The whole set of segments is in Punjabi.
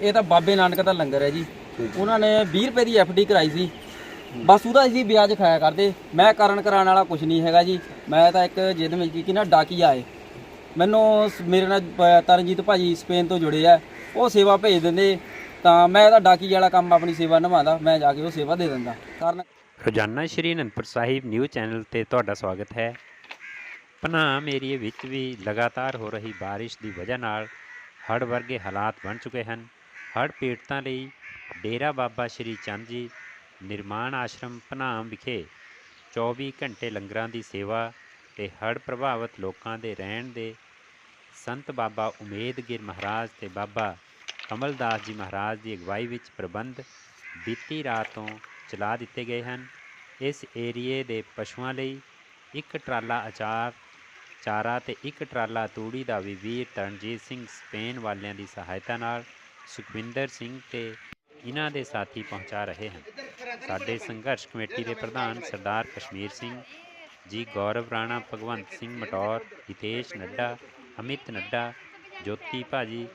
ਇਹ ਤਾਂ ਬਾਬੇ ਨਾਨਕ ਦਾ ਲੰਗਰ ਹੈ ਜੀ। ਉਹਨਾਂ ਨੇ 20 ਰੁਪਏ ਦੀ ਡੀ ਕਰਾਈ ਸੀ। ਬਸ ਉਹਦਾ ਅਸੀਂ ਵਿਆਜ ਖਾਇਆ ਕਰਦੇ। ਮੈਂ ਕਰਨ ਕਰਾਉਣ ਵਾਲਾ ਕੁਝ ਨਹੀਂ ਹੈਗਾ ਜੀ। ਮੈਂ ਤਾਂ ਇੱਕ ਜਿੱਦ ਮਿਲ ਗਈ ਕਿ ਨਾ ਡਾਕੀਆ ਏ ਮੈਨੂੰ ਸ- ਮੇਰੇ ਨਾਲ ਪ- ਤਰਨਜੀਤ ਭਾਜੀ ਸਪੇਨ ਤੋਂ ਜੁੜੇ ਆ। ਉਹ ਸੇਵਾ ਭੇਜ ਦਿੰਦੇ। ਤਾਂ ਮੈਂ ਤਾਂ ਡਾਕੀ ਵਾਲਾ ਕੰਮ ਆਪਣੀ ਸੇਵਾ ਨਿਭਾਉਂਦਾ। ਮੈਂ ਜਾ ਕੇ ਉਹ ਸੇਵਾ ਦੇ ਦਿੰਦਾ। ਕਾਰਨ ਰੋਜ਼ਾਨਾ ਸ਼੍ਰੀ ਅਨੰਦਪੁਰ ਸਾਹਿਬ ਨਿਊਜ਼ ਚੈਨਲ ਤੇ ਤੁਹਾਡਾ ਸਵਾਗਤ ਹੈ। ਪਨਾਮ ਏਰੀਏ ਵਿੱਚ ਵੀ ਲਗਾਤਾਰ ਹੋ ਰਹੀ ਬਾਰਿਸ਼ ਦੀ ਵਜ੍ਹਾ ਨਾਲ ਹੜ੍ਹ ਵਰਗੇ ਹਾਲਾਤ ਬਣ ਚੁੱਕੇ ਹਨ। ਹੜ੍ਹ ਪੀੜਤਾਂ ਲਈ ਡੇਰਾ ਬਾਬਾ ਸ਼੍ਰੀ ਚੰਦ ਜੀ ਨਿਰਮਾਣ ਆਸ਼ਰਮ ਪਨਾਮ ਵਿਖੇ 24 ਘੰਟੇ ਲੰਗਰਾਂ ਦੀ ਸੇਵਾ ਤੇ ਹੜ੍ਹ ਪ੍ਰਭਾਵਿਤ ਲੋਕਾਂ ਦੇ ਰਹਿਣ ਦੇ ਸੰਤ ਬਾਬਾ ਉਮੇਦਗਿਰ ਮਹਾਰਾਜ ਤੇ ਬਾਬਾ ਕਮਲਦਾਸ ਜੀ ਮਹਾਰਾਜ ਦੀ ਅਗਵਾਈ ਵਿੱਚ ਪ੍ਰਬੰਧ ਬੀਤੀ ਰਾਤ ਤੋਂ ਚਲਾ ਦਿੱਤੇ ਗਏ ਹਨ। ਇਸ ਏਰੀਏ ਦੇ ਪਸ਼ੂਆਂ ਲਈ ਇੱਕ ਟਰਾਲਾ ਅਚਾਰ ਚਾਰਾ ਤੇ ਇੱਕ ਟਰਾਲਾ ਤੂੜੀ ਦਾ ਵੀ ਵੀਰ ਤਰਨਜੀਤ ਸਿੰਘ ਸਪੇਨ ਵਾਲਿਆਂ ਦੀ ਸਹਾਇਤਾ ਨਾਲ ਸੁਖਵਿੰਦਰ ਸਿੰਘ ਤੇ ਇਹਨਾਂ ਦੇ ਸਾਥੀ ਪਹੁੰਚਾ ਰਹੇ ਹਨ। ਸਾਡੇ ਸੰਘਰਸ਼ ਕਮੇਟੀ ਦੇ ਪ੍ਰਧਾਨ ਸਰਦਾਰ ਕਸ਼ਮੀਰ ਸਿੰਘ ਜੀ, ਗੌਰਵ ਰਾਣਾ, ਭਗਵੰਤ ਸਿੰਘ ਮਟੌਰ, ਹਿਤੇਸ਼ ਨੱਡਾ, ਅਮਿਤ ਨੱਡਾ, ਜੋਤੀ ਭਾਜੀ,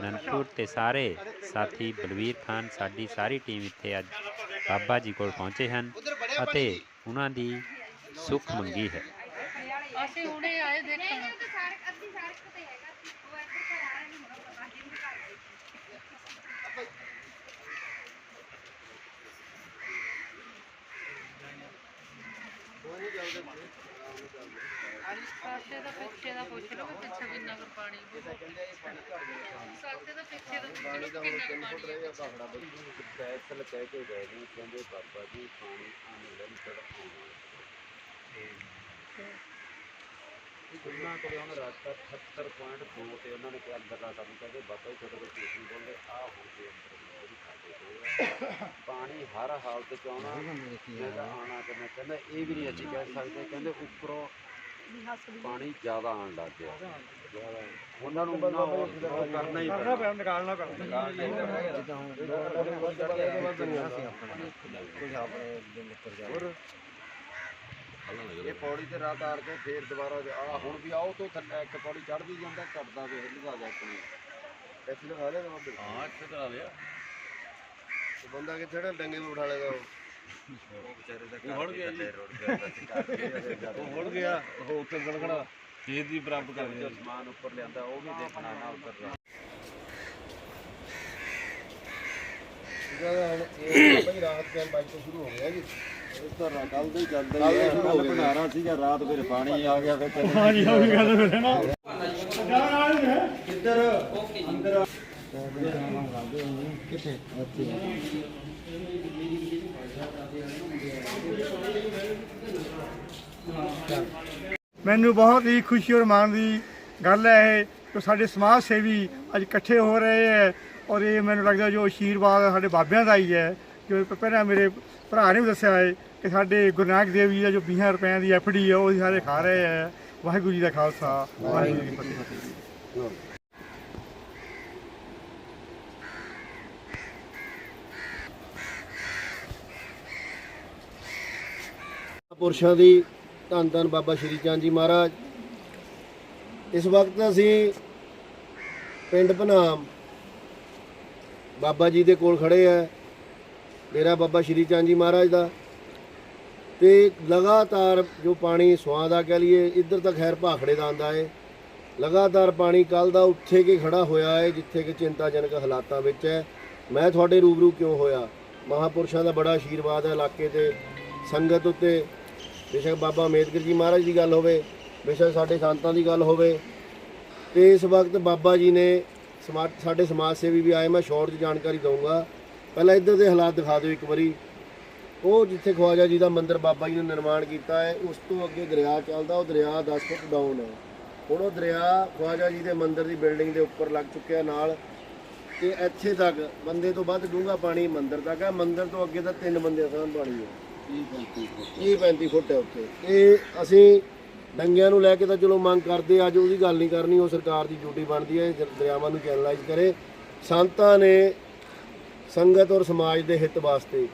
ਅਨੰਦਪੁਰ ਤੇ ਸਾਰੇ ਸਾਥੀ ਬਲਵੀਰ ਖਾਨ, ਸਾਡੀ ਸਾਰੀ ਟੀਮ ਇੱਥੇ ਅੱਜ ਬਾਬਾ ਜੀ ਕੋਲ ਪਹੁੰਚੇ ਹਨ ਅਤੇ ਉਹਨਾਂ ਦੀ ਸੁੱਖ ਮੰਗੀ ਹੈ। ਅਸੀਂ ਹੁਣੇ ਆਏ ਦੇਖਣ। ਸਾਡੇ ਦਾ ਪਿੱਛੇ ਦਾ ਪੁੱਛ ਲਓ ਵੀ ਪਿੱਛੇ ਕਿੰਨਾ ਕੁ ਪਾਣੀ ਸਾਡੇ ਦਾ ਪਿੱਛੇ ਦਾ ਪੁੱਛ ਲਓ ਵੀ ਕਿੰਨਾ ਕੁ ਪਾਣੀ ਹੈ ਫੈਸਲ ਕਹਿ ਕੇ ਗਏ ਨੇ ਕਹਿੰਦੇ ਬਾਬਾ ਜੀ ਪਾਣੀ ਅਨਲਿਮਟਿਡ ਆਉਣਾ ਉਹਨਾਂ ਕੋਲ ਉਹਨਾਂ ਰਸਤਾ 78.2 ਤੇ ਉਹਨਾਂ ਨੇ ਕਿਹਾ ਅੰਦਰਲਾ ਕੰਮ ਕਹਿੰਦੇ ਬਾਬਾ ਜੀ ਤੁਹਾਡੇ ਕੋਲ ਕੁਛ ਨਹੀਂ ਬੋਲਦੇ ਆ ਹੋ ਕੇ ਅੰਦਰ ਜਿਹੜੀ ਸਾਡੇ ਕੋਲ ਆ। ਪਾਣੀ ਹਰ ਹਾਲਤ ਚ ਆਉਣਾ ਜਿਹੜਾ ਆਣਾ ਕਿਵੇਂ ਕਹਿੰਦਾ ਇਹ ਵੀ ਨਹੀਂ ਅਸੀਂ ਕਹਿ ਸਕਦੇ ਕਹਿੰਦੇ ਉੱਪਰੋਂ ਪਾਣੀ ਜ਼ਿਆਦਾ ਆਉਣ ਲੱਗ ਗਿਆ। ਉਹਨਾਂ ਨੂੰ ਨਾ ਉਹ ਕਰਨਾ ਹੀ ਪੈਣਾ। ਨਿਕਾਲਣਾ ਪੈਣਾ। ਇਹ ਪੌੜੀ ਤੇ ਰਾਤ ਆੜ ਕੇ ਫੇਰ ਦੁਬਾਰਾ ਆ ਹੁਣ ਵੀ ਆਓ ਤੋਂ ਥੱਲੇ ਇੱਕ ਪੌੜੀ ਚੜ੍ਹਦੀ ਜਾਂਦਾ ਘਟਦਾ ਵੇਖ ਲਗਾ ਜਾ ਆਪਣੀ। ਇੱਥੇ ਲਗਾ ਲਿਆ ਬਾਬੇ ਹਾਂ ਇੱਥੇ ਤੇ ਬੰਦਾ ਕਿੱਥੇ ਨਾ ਡੰਗੇ ਨੂੰ ਉਠਾ ਲੇਗਾ ਉਹ। ਵਿਚਾਰੇ ਦਾ ਘਰ ਗਿਆ ਜੀ। ਉਹ ਮੁੜ ਗਿਆ। ਉਹ ਉੱਤੇ ਗੜਗੜਾ ਖੇਤ ਦੀ ਬਰਾਬਰ ਕਰ ਜੋ ਸਮਾਨ ਉੱਪਰ ਲਿਆਂਦਾ ਉਹ ਵੀ ਦੇਖਣਾ ਨਾ ਉੱਤਰ ਰਿਹਾ ਜਿਹੜਾ ਹੁਣ ਇਹ ਬਈ ਰਾਤ ਦੇ ਬਾਈ ਤੋਂ ਸ਼ੁਰੂ ਹੋ ਗਿਆ ਜੀ। ਕੱਲ ਦੇ ਚੱਲਦੇ ਹੋ ਗਏ। ਬਣਾ ਸੀਗਾ ਰਾਤ ਫਿਰ ਪਾਣੀ ਆ ਗਿਆ ਫਿਰ ਹਾਂਜੀ ਉਹ ਵੀ ਫਿਰ ਨਾ ਮੈਨੂੰ ਬਹੁਤ ਹੀ ਖੁਸ਼ੀ ਔਰ ਮਾਣ ਦੀ ਗੱਲ ਹੈ ਇਹ ਕਿ ਸਾਡੇ ਸਮਾਜ ਸੇਵੀ ਅੱਜ ਇਕੱਠੇ ਹੋ ਰਹੇ ਹੈ ਔਰ ਇਹ ਮੈਨੂੰ ਲੱਗਦਾ ਜੋ ਆਸ਼ੀਰਵਾਦ ਸਾਡੇ ਬਾਬਿਆਂ ਦਾ ਹੀ ਹੈ ਜੋ ਪਹਿਲਾਂ ਮੇਰੇ ਭਰਾ ਨੇ ਵੀ ਦੱਸਿਆ ਹੈ ਕਿ ਸਾਡੇ ਗੁਰੂ ਨਾਨਕ ਦੇਵ ਜੀ ਦਾ ਜੋ 20 ਰੁਪਏ ਦੀ ਐਫਡੀ ਹੈ ਉਹ ਸਾਰੇ ਖਾ ਰਹੇ ਹੈ ਵਾਹਿਗੁਰੂ ਜੀ ਦਾ ਖਾਲਸਾ, ਵਾਹਿਗੁਰੂ ਜੀ ਕੀ ਫਤਿਹ। ਪੁਰਸ਼ਾਂ ਦੀ ਧੰਨ ਧੰਨ ਬਾਬਾ ਸ਼੍ਰੀ ਚੰਦ ਜੀ ਮਹਾਰਾਜ। ਇਸ ਵਕਤ ਅਸੀਂ ਪਿੰਡ ਭਨਾਮ ਬਾਬਾ ਜੀ ਦੇ ਕੋਲ ਖੜੇ ਆ। ਡੇਰਾ ਬਾਬਾ ਸ਼੍ਰੀ ਚੰਦ ਜੀ ਮਹਾਰਾਜ ਦਾ। ਤੇ ਲਗਾਤਾਰ ਜੋ ਪਾਣੀ ਸਵਾਂ ਦਾ ਕਹਿ ਲਈਏ, ਇੱਧਰ ਤਾਂ ਖੈਰ ਭਾਖੜੇ ਦਾ ਆਂਦਾ ਏ। ਲਗਾਤਾਰ ਪਾਣੀ ਕੱਲ ਦਾ ਉੱਥੇ ਕੇ ਖੜਾ ਹੋਇਆ ਹੈ ਜਿੱਥੇ ਕਿ ਚਿੰਤਾਜਨਕ ਹਾਲਾਤਾਂ ਵਿੱਚ ਹੈ। ਮੈਂ ਤੁਹਾਡੇ ਰੂਬਰੂ ਕਿਉਂ ਹੋਇਆ? ਮਹਾਪੁਰਸ਼ਾਂ ਦਾ ਬੜਾ ਆਸ਼ੀਰਵਾਦ ਹੈ ਇਲਾਕੇ ਤੇ ਸੰਗਤ ਉੱਤੇ। ਬੇਸ਼ੱਕ ਬਾਬਾ ਅੰਬੇਦਕਰ ਜੀ ਮਹਾਰਾਜ ਦੀ ਗੱਲ ਹੋਵੇ, ਬੇਸ਼ੱਕ ਸਾਡੇ ਸੰਤਾਂ ਦੀ ਗੱਲ ਹੋਵੇ। ਤੇ ਇਸ ਵਕਤ ਬਾਬਾ ਜੀ ਨੇ ਸਮਾ- ਸਾਡੇ ਸਮਾਜ ਸੇਵੀ ਵੀ ਆਏ, ਮੈਂ ਸ਼ੋਰਟ 'ਚ ਜਾਣਕਾਰੀ ਦਊਂਗਾ। ਪਹਿਲਾਂ ਇੱਧਰ ਦੇ ਹਾਲਾਤ ਦਿਖਾ ਦਿਓ ਇੱਕ ਵਾਰੀ। ਉਹ ਜਿੱਥੇ ਖਵਾਜਾ ਜੀ ਦਾ ਮੰਦਿਰ ਬਾਬਾ ਜੀ ਨੇ ਨਿਰਮਾਣ ਕੀਤਾ ਹੈ ਉਸ ਤੋਂ ਅੱਗੇ ਦਰਿਆ ਚੱਲਦਾ ਉਹ ਦਰਿਆ 10 ਫੁੱਟ ਡਾਊਨ ਹੈ। ਹੁਣ ਉਹ ਦਰਿਆ ਖਵਾਜਾ ਜੀ ਦੇ ਮੰਦਿਰ ਦੀ ਬਿਲਡਿੰਗ ਦੇ ਉੱਪਰ ਲੱਗ ਚੁੱਕਿਆ ਨਾਲ। ਤੇ ਇੱਥੇ ਤੱਕ ਬੰਦੇ ਤੋਂ ਵੱਧ ਡੂੰਘਾ ਪਾਣੀ ਮੰਦਿਰ ਤੱਕ ਹੈ। ਮੰਦਿਰ ਤੋਂ ਅੱਗੇ ਤਾਂ ਤਿੰਨ ਬੰਦੇ ਆਸਾਨ ਪਾਣੀ ਹੈ। 30 35 ਫੁੱਟ ਹੈ ਉੱਥੇ। ਇਹ ਅਸੀਂ ਡੰਗਿਆਂ ਨੂੰ ਲੈ ਕੇ ਤਾਂ ਚਲੋ ਮੰਗ ਕਰਦੇ ਅੱਜ ਉਹਦੀ ਗੱਲ ਨਹੀਂ ਕਰਨੀ ਉਹ ਸਰਕਾਰ ਦੀ ਡਿਊਟੀ ਬਣਦੀ ਹੈ ਦਰਿਆਵਾਂ ਨੂੰ ਚੈਨਲਾਈਜ਼ ਕਰੇ। ਸੰਤਾਂ ਨੇ ਸੰਗਤ ਔਰ ਸਮਾਜ ਦੇ ਹਿੱਤ ਵਾਸਤੇ।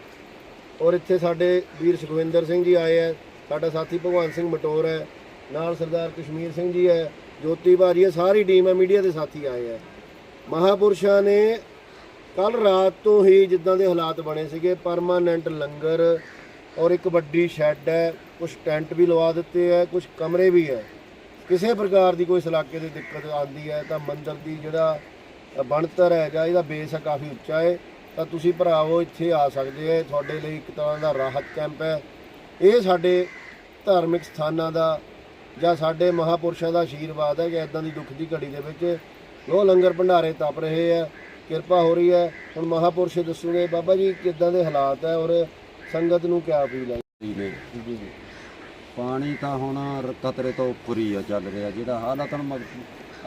ਔਰ ਇੱਥੇ ਸਾਡੇ ਵੀਰ ਸੁਖਵਿੰਦਰ ਸਿੰਘ ਜੀ ਆਏ ਹੈ ਸਾਡਾ ਸਾਥੀ ਭਗਵਾਨ ਸਿੰਘ ਮਟੋਰ ਹੈ, ਨਾਲ ਸਰਦਾਰ ਕਸ਼ਮੀਰ ਸਿੰਘ ਜੀ ਹੈ, ਜੋਤੀ ਭਾਜੀ ਹੈ, ਸਾਰੀ ਟੀਮ ਹੈ ਮੀਡੀਆ ਦੇ ਸਾਥੀ ਆਏ ਹੈ ਮਹਾਪੁਰਸ਼ਾਂ ਨੇ ਕੱਲ ਰਾਤ ਤੋਂ ਹੀ ਜਿੱਦਾਂ ਦੇ ਹਾਲਾਤ ਬਣੇ ਸੀਗੇ ਪਰਮਾਨੈਂਟ ਲੰਗਰ ਔਰ ਇੱਕ ਵੱਡੀ ਸ਼ੈੱਡ ਹੈ ਕੁਝ ਟੈਂਟ ਵੀ ਲਵਾ ਦਿੱਤੇ ਹੈ ਕੁਝ ਕਮਰੇ ਵੀ ਹੈ ਕਿਸੇ ਪ੍ਰਕਾਰ ਦੀ ਕੋਈ ਇਸ ਇਲਾਕੇ ਦੀ ਦਿੱਕਤ ਆਉਂਦੀ ਹੈ ਤਾਂ ਮੰਦਰ ਦੀ ਜਿਹੜਾ ਬਣਤਰ ਹੈ ਜਾਂ ਇਹਦਾ ਬੇਸ ਹੈ ਕਾਫੀ ਉੱਚਾ ਹੈ। ਤਾਂ ਤੁਸੀਂ ਭਰਾਵੋ ਇੱਥੇ ਆ ਸਕਦੇ ਹੋ। ਤੁਹਾਡੇ ਲਈ ਇੱਕ ਤਰ੍ਹਾਂ ਦਾ ਰਾਹਤ ਕੈਂਪ ਹੈ। ਇਹ ਸਾਡੇ ਧਾਰਮਿਕ ਸਥਾਨਾਂ ਦਾ ਜਾਂ ਸਾਡੇ ਮਹਾਪੁਰਸ਼ਾਂ ਦਾ ਆਸ਼ੀਰਵਾਦ ਹੈ ਕਿ ਇਦਾਂ ਦੀ ਦੁੱਖ ਦੀ ਘੜੀ ਦੇ ਵਿੱਚ। ਉਹ ਲੰਗਰ ਭੰਡਾਰੇ ਤਪ ਰਹੇ ਹੈ, ਕਿਰਪਾ ਹੋ ਰਹੀ ਹੈ। ਹੁਣ ਮਹਾਪੁਰਸ਼ ਦੱਸੂਗੇ, ਬਾਬਾ ਜੀ, ਕਿੱਦਾਂ ਦੇ ਹਾਲਾਤ ਹੈ ਔਰ ਸੰਗਤ ਨੂੰ ਕਿਆ ਅਪੀਲ ਹੈ? ਨੇ ਪਾਣੀ ਤਾਂ ਹੁਣ ਕਤਰੇ ਤੋਂ ਉੱਪਰ ਹੀ ਆ, ਚੱਲ ਰਿਹਾ। ਜਿਹੜਾ ਹਾਲਤ ਹੁਣ ਮਗ-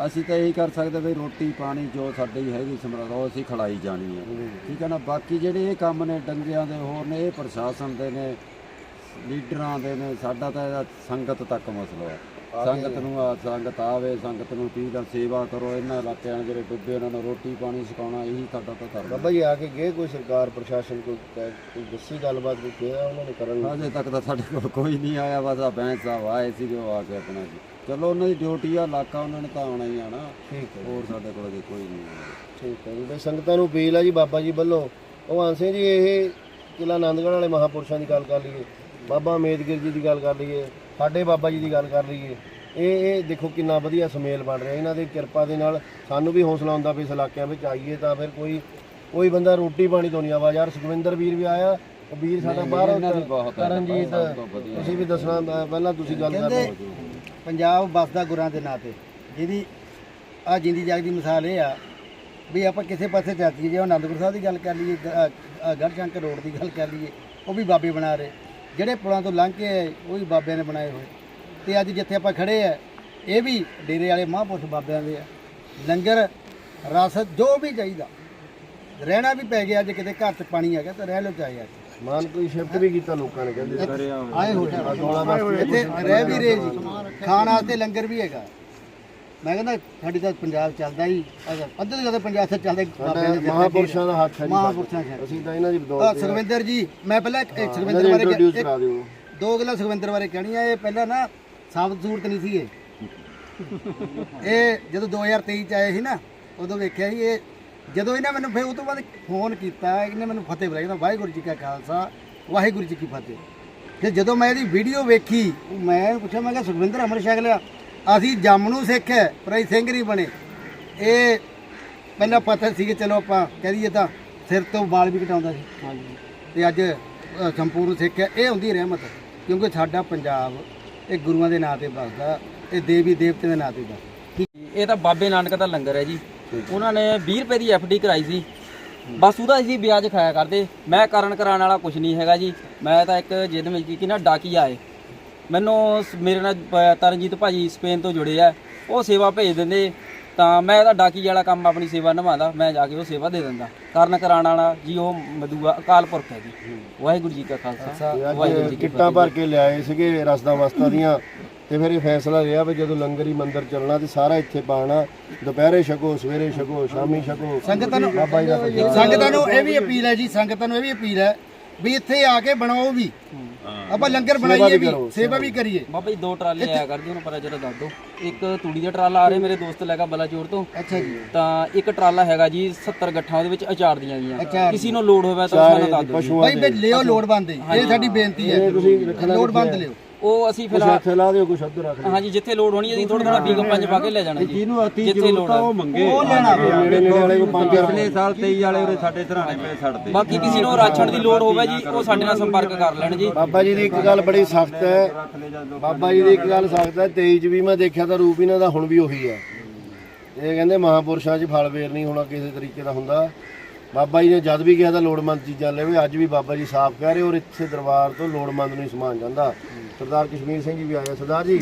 ਅਸੀਂ ਤਾਂ ਇਹੀ ਕਰ ਸਕਦੇ ਵੀ ਰੋਟੀ ਪਾਣੀ ਜੋ ਸਾਡੀ ਹੈਗੀ ਸਮਰੱਥ ਉਹ ਅਸੀਂ ਖੜਾਈ ਜਾਣੀ ਹੈ। ਠੀਕ ਹੈ ਨਾ? ਬਾਕੀ ਜਿਹੜੇ ਇਹ ਕੰਮ ਨੇ ਡੰਗਿਆਂ ਦੇ ਹੋਰ ਨੇ ਇਹ ਪ੍ਰਸ਼ਾਸਨ ਦੇ ਨੇ ਲੀਡਰਾਂ ਦੇ ਨੇ ਸਾਡਾ ਤਾਂ ਇਹਦਾ ਸੰਗਤ ਤੱਕ ਮਸਲਾ ਹੈ। ਸੰਗਤ ਨੂੰ ਆ ਸੰਗਤ ਆਵੇ ਸੰਗਤ ਨੂੰ ਕੀ ਦਾ ਸੇਵਾ ਕਰੋ ਇਹਨਾਂ ਇਲਾਕਿਆਂ ਦੇ ਜਿਹੜੇ ਡੁੱਬੇ ਉਹਨਾਂ ਨੂੰ ਰੋਟੀ ਪਾਣੀ ਛਕਾਉਣਾ ਇਹੀ ਸਾਡਾ ਤਾਂ ਧਰਮ ਹੈ। ਬਾਬਾ ਜੀ ਆ ਕੇ ਗਏ ਕੋਈ ਸਰਕਾਰ ਪ੍ਰਸ਼ਾਸਨ ਕੋਈ ਕਹਿ- ਕੋਈ ਦੱਸੀ ਗੱਲਬਾਤ ਕੋਈ ਕਿਹਾ ਉਹਨਾਂ ਨੇ ਕਰਨ ਨੂੰ ਅਜੇ ਤੱਕ ਤਾਂ ਸਾਡੇ ਕੋਲ ਕੋਈ ਨਹੀਂ ਆਇਆ ਬਸ ਆ ਬੈਂਸ ਸਾਹਿਬ ਆਏ ਸੀਗੇ ਉਹ ਆ ਕੇ ਆਪਣਾ ਜੀ। ਚਲੋ ਉਹਨਾਂ ਦੀ ਡਿਊਟੀ ਆ ਇਲਾਕਾ ਉਹਨਾਂ ਨੇ ਤਾਂ ਆਉਣਾ ਹੀ ਆਣਾ ਠੀਕ ਹੈ ਹੋਰ ਸਾਡੇ ਕੋਲ ਅਜੇ ਕੋਈ ਨਹੀਂ ਆਇਆ। ਠੀਕ ਹੈ ਜੀ। ਤੇ ਸੰਗਤਾਂ ਨੂੰ ਅਪੀਲ ਹੈ ਜੀ ਬਾਬਾ ਜੀ ਵੱਲੋਂ। ਉਹ ਆਂਸੇ ਜੀ ਇਹ ਕਿਲਾ ਆਨੰਦਗੜ੍ਹ ਵਾਲੇ ਮਹਾਪੁਰਸ਼ਾਂ ਦੀ ਗੱਲ ਕਰ ਲਈਏ। ਬਾਬਾ ਮੇਦਗਿਰ ਜੀ ਦੀ ਗੱਲ ਕਰ ਲਈਏ। ਸਾਡੇ ਬਾਬਾ ਜੀ ਦੀ ਗੱਲ ਕਰ ਲਈਏ ਇਹ ਇਹ ਦੇਖੋ ਕਿੰਨਾ ਵਧੀਆ ਸੁਮੇਲ ਬਣ ਰਿਹਾ। ਇਹਨਾਂ ਦੀ ਕਿਰਪਾ ਦੇ ਨਾਲ ਸਾਨੂੰ ਵੀ ਹੌਸਲਾ ਹੁੰਦਾ ਵੀ ਇਸ ਇਲਾਕਿਆਂ ਵਿੱਚ ਆਈਏ ਤਾਂ ਫਿਰ ਕੋਈ ਕੋਈ ਬੰਦਾ ਰੋਟੀ ਪਾਣੀ ਤੋਂ ਨਹੀਂ ਆਵਾ ਯਾਰ ਸੁਖਵਿੰਦਰ ਵੀਰ ਵੀ ਆਇਆ ਉਹ ਵੀਰ ਸਾਡਾ ਬਾਹਰ ਕਰਨਜੀਤ। ਤੁਸੀਂ ਵੀ ਦੱਸਣਾ ਪਹਿਲਾਂ ਤੁਸੀਂ ਗੱਲ ਕਰ ਕਹਿੰਦੇ ਲਓ। ਪੰਜਾਬ ਵਸਦਾ ਗੁਰਾਂ ਦੇ ਨਾਂ ਤੇ। ਜਿਹਦੀ ਆ ਜਿੰਦੀ ਜਾਗ ਦੀ ਮਿਸਾਲ ਇਹ ਆ ਵੀ ਆਪਾਂ ਕਿਸੇ ਪਾਸੇ ਚਾਤੀ ਜੇ ਉਹ ਆਨੰਦਪੁਰ ਸਾਹਿਬ ਦੀ ਗੱਲ ਕਰ ਲਈਏ ਗੜਸ਼ੰਕਰ ਰੋਡ ਦੀ ਗੱਲ ਕਰ ਲਈਏ ਉਹ ਵੀ ਬਾਬੇ ਬਣਾ ਰਹੇ। ਜਿਹੜੇ ਪੁਲਾਂ ਤੋਂ ਲੰਘ ਕੇ ਆਏ ਉਹ ਵੀ ਬਾਬਿਆਂ ਨੇ ਬਣਾਏ ਹੋਏ। ਤੇ ਅੱਜ ਜਿੱਥੇ ਆਪਾਂ ਖੜੇ ਆ ਇਹ ਵੀ ਡੇਰੇ ਵਾਲੇ ਮਹਾਂਪੁਰਸ਼ ਬਾਬਿਆਂ ਦੇ ਆ। ਲੰਗਰ ਰਸ ਜੋ ਵੀ ਚਾਹੀਦਾ। ਰਹਿਣਾ ਵੀ ਪੈ ਗਿਆ ਜੇ ਕਿਤੇ ਘਰ 'ਚ ਪਾਣੀ ਹੈਗਾ ਤਾਂ ਰਹਿ ਲਓ ਚਾਹੇ ਆ ਮਾਨ ਕੋਈ ਸ਼ਿਫਟ ਵੀ ਕੀਤਾ ਲੋਕਾਂ ਨੇ ਕਹਿੰਦੇ ਆਏ ਹੋਏ ਆ। ਇੱਥੇ ਰਹਿ ਵੀ ਰਹੇ ਜੀ। ਖਾਣ ਵਾਸਤੇ ਲੰਗਰ ਵੀ ਹੈਗਾ। ਮੈਂ ਕਹਿੰਦਾ ਸਾਡੀ ਤਾਂ ਪੰਜਾਬ ਚੱਲਦਾ ਹੀ ਅਗਰ ਅੱਧੇ ਤੋਂ ਜ਼ਿਆਦਾ ਪੰਜਾਬ ਤੇ ਚੱਲਦਾ ਹੀ ਬਾਬਿਆਂ ਦੇ ਸਾਡਾ ਸਿਰ ਤੇ ਮਹਾਪੁਰਸ਼ਾਂ ਦਾ ਹੱਥ ਹੈ ਜੀ ਮਹਾਂਪੁਰਸ਼ਾਂ ਦਾ। ਅਸੀਂ ਤਾਂ ਇਹਨਾਂ ਦੀ ਬਦੌਲਤ ਸੁਖਵਿੰਦਰ ਜੀ ਮੈਂ ਪਹਿਲਾਂ ਇੱਕ- ਨੂੰ ਬਾਰੇ ਇੰਟਰੋਡਿਊਸ ਇੱਕ- ਦਿਓ। ਦੋ ਗੱਲਾਂ ਸੁਖਵਿੰਦਰ ਬਾਰੇ ਕਹਿਣੀਆਂ ਇਹ ਪਹਿਲਾਂ ਨਾ ਸਾਬਤ ਸੂਰਤ ਨਹੀਂ ਸੀ ਇਹ ਇਹ ਜਦੋਂ 2023 ਚ ਆਏ ਸੀ ਨਾ ਉਦੋਂ ਵੇਖਿਆ ਸੀ ਇਹ ਜਦੋਂ ਇਹਨਾਂ ਮੈਨੂੰ ਫਿਰ ਉਹ ਤੋਂ ਬਾਅਦ ਫੋਨ ਕੀਤਾ ਇਹਨੇ ਮੈਨੂੰ ਫਤਿਹ ਬੁਲਾਈ ਨਾ ਵਾਹਿਗੁਰੂ ਜੀ ਕਾ ਖਾਲਸਾ ਵਾਹਿਗੁਰੂ ਜੀ ਕੀ ਫਤਿਹ। ਤੇ ਜਦੋਂ ਮੈਂ ਇਹਦੀ ਵੀਡੀਓ ਵੇਖੀ ਉਹ ਮੈਂ ਪੁੱਛਿਆ ਮੈਂ ਕਿਹਾ ਸੁਖਵਿੰਦਰ ਅਮਰ ਛਕ ਲਿਆ ਅਸੀਂ ਜੰਮ ਨੂੰ ਸਿੱਖ ਹੈ ਪਰ ਅਸੀਂ ਸਿੰਘ ਨਹੀਂ ਬਣੇ। ਇਹ ਪਹਿਲਾਂ ਪਤਾ ਸੀ ਕਿ ਚਲੋ ਆਪਾਂ ਕਹਿ ਦਈਏ ਤਾਂ ਸਿਰ ਤੋਂ ਵਾਲ ਵੀ ਕਟਾਉਂਦਾ ਸੀ। ਤੇ ਅੱਜ ਅ, ਸੰਪੂਰਨ ਸਿੱਖ ਹੈ ਇਹ ਹੁੰਦੀ ਰਹਿਮਤ ਕਿਉਂਕਿ ਸਾਡਾ ਪੰਜਾਬ ਇਹ ਗੁਰੂਆਂ ਦੇ ਨਾਂ ਤੇ ਵੱਸਦਾ ਇਹ ਦੇਵੀ ਦੇਵਤੇ ਦੇ ਨਾਂ ਤੇ ਵੱਸਦਾ। ਇਹ ਤਾਂ ਬਾਬੇ ਨਾਨਕ ਦਾ ਲੰਗਰ ਹੈ ਜੀ। ਉਹਨਾਂ ਨੇ 20 ਰੁਪਏ ਦੀ ਐਫਡੀ ਕਰਾਈ ਸੀ। ਬਸ ਉਹਦਾ ਅਸੀਂ ਵਿਆਜ ਖਾਇਆ ਕਰਦੇ। ਮੈਂ ਕਰਨ ਕਰਾਉਣ ਵਾਲਾ ਕੁਝ ਨਹੀਂ ਹੈਗਾ ਜੀ। ਮੈਂ ਤਾਂ ਇੱਕ ਜਿੱਦ ਵਿੱਚ ਕੀ ਨਾ ਡਾਕੀਆ ਏ ਮੈਨੂੰ ਸ- ਮੇਰੇ ਨਾਲ ਪ- ਤਰਨਜੀਤ ਭਾਜੀ ਸਪੇਨ ਤੋਂ ਜੁੜੇ ਆ ਉਹ ਸੇਵਾ ਭੇਜ ਦਿੰਦੇ ਤਾਂ ਮੈਂ ਇਹਦਾ ਡਾਕੀ ਵਾਲਾ ਕੰਮ ਆਪਣੀ ਸੇਵਾ ਨਿਭਾਉਂਦਾ ਮੈਂ ਜਾ ਕੇ ਉਹ ਸੇਵਾ ਦੇ ਦਿੰਦਾ। ਕਰਨ ਕਰਾਉਣ ਵਾਲਾ ਜੀ ਉਹ ਮਦੂਆ ਅਕਾਲ ਪੁਰਖ ਹੈ ਜੀ। ਵਾਹਿਗੁਰੂ ਜੀ ਕਾ ਖਾਲਸਾ ਤੇ ਵਾਹਿਗੁਰੂ ਅੱਜ ਜੀ ਕੀ ਕਿੱਟਾਂ ਭਰ ਕੇ ਲਿਆਏ ਸੀਗੇ ਰਸਦਾਂ ਵਸਤਾਂ ਦੀਆਂ ਤੇ ਫਿਰ ਇਹ ਫੈਸਲਾ ਲਿਆ ਵੀ ਜਦੋਂ ਲੰਗਰੀ ਮੰਦਿਰ ਚੱਲਣਾ ਤੇ ਸਾਰਾ ਇੱਥੇ ਪਾਣਾ ਦੁਪਹਿਰੇ ਛਕੋ ਸਵੇਰੇ ਛਕੋ ਸ਼ਾਮੀ ਛਕੋ। ਸੰਗਤਾਂ ਨੂੰ ਬਾਬਾ ਜੀ ਦਾ ਪ੍ਰਸ਼ਾਦ। ਸੰਗਤਾਂ ਨੂੰ ਇਹ ਵੀ ਅਪੀਲ ਹੈ ਜੀ ਸੰਗਤਾਂ ਨੂੰ ਇਹ ਵੀ ਅਪੀਲ ਹੈ ਵੀ ਇੱਥੇ ਆ ਕੇ ਬਣਾਓ ਵੀ। ਆਪਾਂ ਲੰਗਰ ਬਣਾਈਏ ਵੀ ਸੇਵਾ ਵੀ ਕਰੀਏ। ਬਾਬਾ ਜੀ ਦੋ ਟਰਾਲੇ ਆਇਆ ਕਰਦੇ ਉਹਨੂੰ ਪਤਾ ਜਰਾ ਦੱਸ ਦੋ ਇੱਕ ਤੂੜੀ ਦਾ ਟਰਾਲਾ ਆ ਰਿਹਾ ਮੇਰੇ ਦੋਸਤ ਲੈ ਕੇ ਬਲਾਚੌਰ ਤੋਂ। ਅੱਛਾ ਜੀ। ਤਾਂ ਇੱਕ ਟਰਾਲਾ ਹੈਗਾ ਜੀ 70 ਗੱਠਾਂ ਉਹਦੇ ਵਿੱਚ ਅਚਾਰ ਦੀਆਂ ਗਈਆਂ। ਕਿਸੇ ਨੂੰ ਲੋਡ ਹੋਵੇ ਤਾਂ ਸਾਨੂੰ ਦੱਸ ਦਿਓ ਭਾਈ ਲਿਓ ਲੋੜ ਬੰਦੇ ਇਹ ਸਾਡੀ ਬੇਨਤੀ ਹੈ ਲੋੜ ਬੰਦ ਲਿਓ। ਉਹ ਅਸੀਂ ਕੁਛ ਫਿਲਹਾਲ ਇੱਥੇ ਲਾ ਦਿਓ ਕੁਛ ਉੱਧਰ ਰੱਖ ਦਿਓ। ਹਾਂਜੀ ਜਿੱਥੇ ਲੋਡ ਹੋਣੀ ਹੈ ਜੀ ਥੋੜਾ ਥੋੜਾ ਬੀਗ ਪੰਜ ਪਾ ਕੇ ਲੈ ਜਾਣਾ ਜੀ। ਜਿਹਨੂੰ ਅਤੀ ਜਿੱਥੇ ਜ਼ਰੂਰਤ ਲੋੜ ਆ ਹੈ ਉਹ ਮੰਗੇ। ਨੇੜੇ ਨੇੜੇ ਵਾਲੇ ਕੋ ਪੰਜ ਪਿਛਲੇ ਸਾਲ 23 ਵਾਲੇ ਉਰੇ ਸਾਡੇ ਸਰਾਣੇ ਪਏ ਛੱਡਦੇ ਬਾਕੀ ਕਿਸੇ ਨੂੰ ਰਾਸ਼ਨ ਦੀ ਲੋੜ ਹੋਵੇ ਜੀ ਉਹ ਸਾਡੇ ਨਾਲ ਸੰਪਰਕ ਕਰ ਲੈਣ ਜੀ। ਬਾਬਾ ਜੀ ਦੀ ਇੱਕ ਗੱਲ ਬੜੀ ਸਖਤ ਹੈ। ਬਾਬਾ ਜੀ ਦੀ ਇੱਕ ਗੱਲ ਸਖਤ ਹੈ। 23 ਚ ਵੀ ਮੈਂ ਦੇਖਿਆ ਤਾਂ ਰੂਪ ਇਹਨਾਂ ਦਾ ਹੁਣ ਵੀ ਉਹੀ ਹੈ। ਇਹ ਕਹਿੰਦੇ ਮਹਾਪੁਰਸ਼ਾਂ 'ਚ ਫਲ ਵੇਰ ਨਹੀਂ ਹੋਣਾ ਕਿਸੇ ਤਰੀਕੇ ਦਾ ਹੁੰਦਾ। ਬਾਬਾ ਜੀ ਨੇ ਜਦ ਵੀ ਕਿਹਾ ਤਾਂ ਲੋੜਵੰਦ ਚੀਜ਼ਾਂ ਲੈਵੇ ਅੱਜ ਵੀ ਬਾਬਾ ਜੀ ਸਾਫ਼ ਕਹਿ ਰਹੇ ਔਰ ਇੱਥੇ ਦਰਬਾਰ ਤੋਂ ਲੋੜਵੰਦ ਨੂੰ ਹੀ ਸਮਾਨ ਜਾਂਦਾ। ਸਰਦਾਰ ਕਸ਼ਮੀਰ ਸਿੰਘ ਜੀ ਵੀ ਆਏ। ਸਰਦਾਰ ਜੀ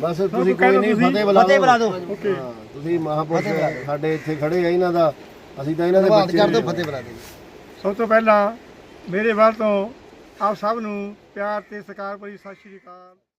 ਬਸ ਤੁਸੀਂ ਕੋਈ ਨਹੀਂ ਫਤਿਹ ਬੁਲਾ ਫਤਿਹ ਬੁਲਾ ਦਿਓ। ਹਾਂ, ਤੁਸੀਂ ਮਹਾਪੁਰਸ਼ ਸਾਡੇ ਇੱਥੇ ਖੜੇ ਆ ਇਹਨਾਂ ਦਾ। ਅਸੀਂ ਤਾਂ ਇਹਨਾਂ ਦੇ ਬੱਚੇ ਕਰ। ਫਤਿਹ ਬੁਲਾ ਦਿਓ। ਸਭ ਤੋਂ ਪਹਿਲਾਂ ਮੇਰੇ ਵੱਲ ਤੋਂ ਆਪ ਸਭ ਨੂੰ ਪਿਆਰ ਤੇ ਸਤਿਕਾਰ ਭਰੀ ਸਤਿ ਸ਼੍ਰੀ ਅਕਾਲ।